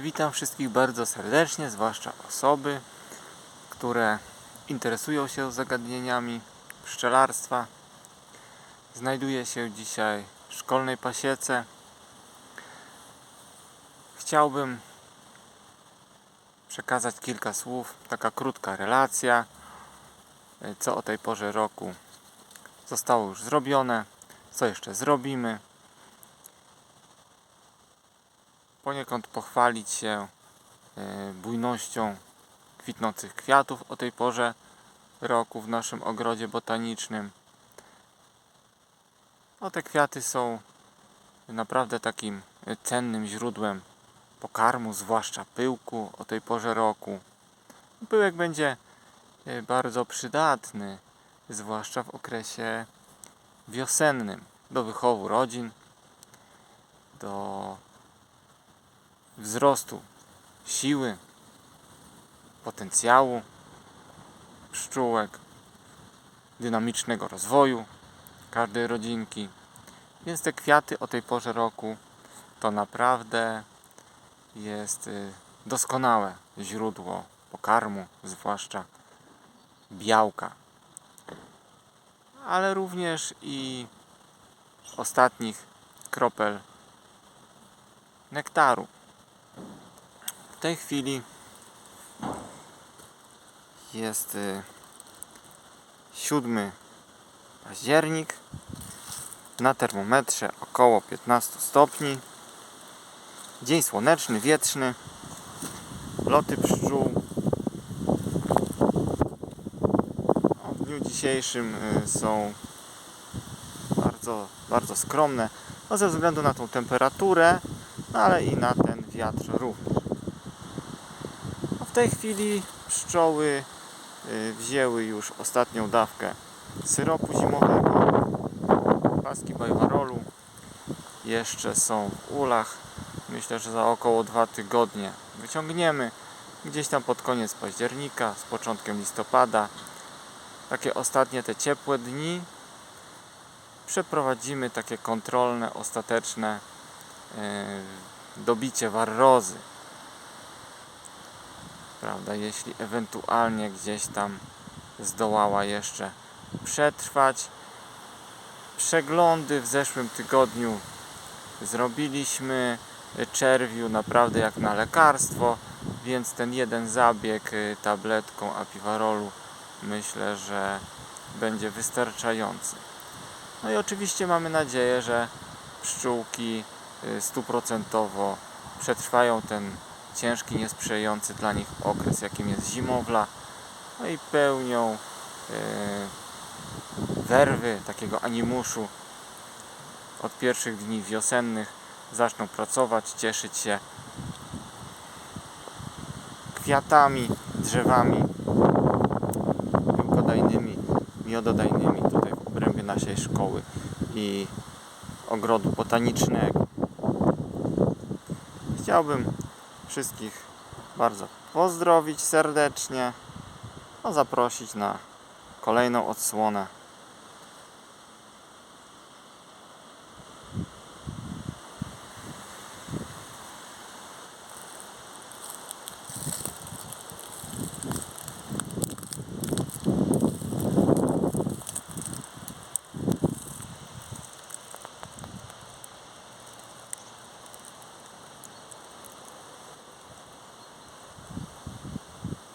Witam wszystkich bardzo serdecznie, zwłaszcza osoby, które interesują się zagadnieniami pszczelarstwa. Znajduję się dzisiaj w szkolnej pasiece. Chciałbym przekazać kilka słów, taka krótka relacja, co o tej porze roku zostało już zrobione, co jeszcze zrobimy. Poniekąd pochwalić się e, bujnością kwitnących kwiatów o tej porze roku w naszym ogrodzie botanicznym. No, te kwiaty są naprawdę takim e, cennym źródłem pokarmu, zwłaszcza pyłku o tej porze roku. Pyłek będzie e, bardzo przydatny, zwłaszcza w okresie wiosennym do wychowu rodzin, do wzrostu siły, potencjału pszczółek, dynamicznego rozwoju każdej rodzinki. Więc te kwiaty o tej porze roku to naprawdę jest y, doskonałe źródło pokarmu, zwłaszcza białka, ale również i ostatnich kropel nektaru. W tej chwili jest y, 7 październik. Na termometrze około 15 stopni. Dzień słoneczny, wietrzny. Loty pszczół w dniu dzisiejszym y, są bardzo, bardzo skromne. No ze względu na tą temperaturę, no ale i na ten wiatr również. Tej chwili pszczoły y, wzięły już ostatnią dawkę syropu zimowego, paski bajwarolu. Jeszcze są w ulach. Myślę, że za około dwa tygodnie wyciągniemy. Gdzieś tam pod koniec października, z początkiem listopada. Takie ostatnie te ciepłe dni przeprowadzimy takie kontrolne, ostateczne yy, dobicie warrozy. Prawda, jeśli ewentualnie gdzieś tam zdołała jeszcze przetrwać. Przeglądy w zeszłym tygodniu zrobiliśmy czerwiu naprawdę jak na lekarstwo, więc ten jeden zabieg y, tabletką apiwarolu myślę, że będzie wystarczający. No i oczywiście mamy nadzieję, że pszczółki y, stuprocentowo przetrwają ten ciężki, niesprzyjający dla nich okres, jakim jest zimowla. No i pełnią yy, werwy, takiego animuszu od pierwszych dni wiosennych zaczną pracować, cieszyć się kwiatami, drzewami piłkodajnymi, miododajnymi tutaj w obrębie naszej szkoły i ogrodu botanicznego. Chciałbym wszystkich bardzo pozdrowić serdecznie, a zaprosić na kolejną odsłonę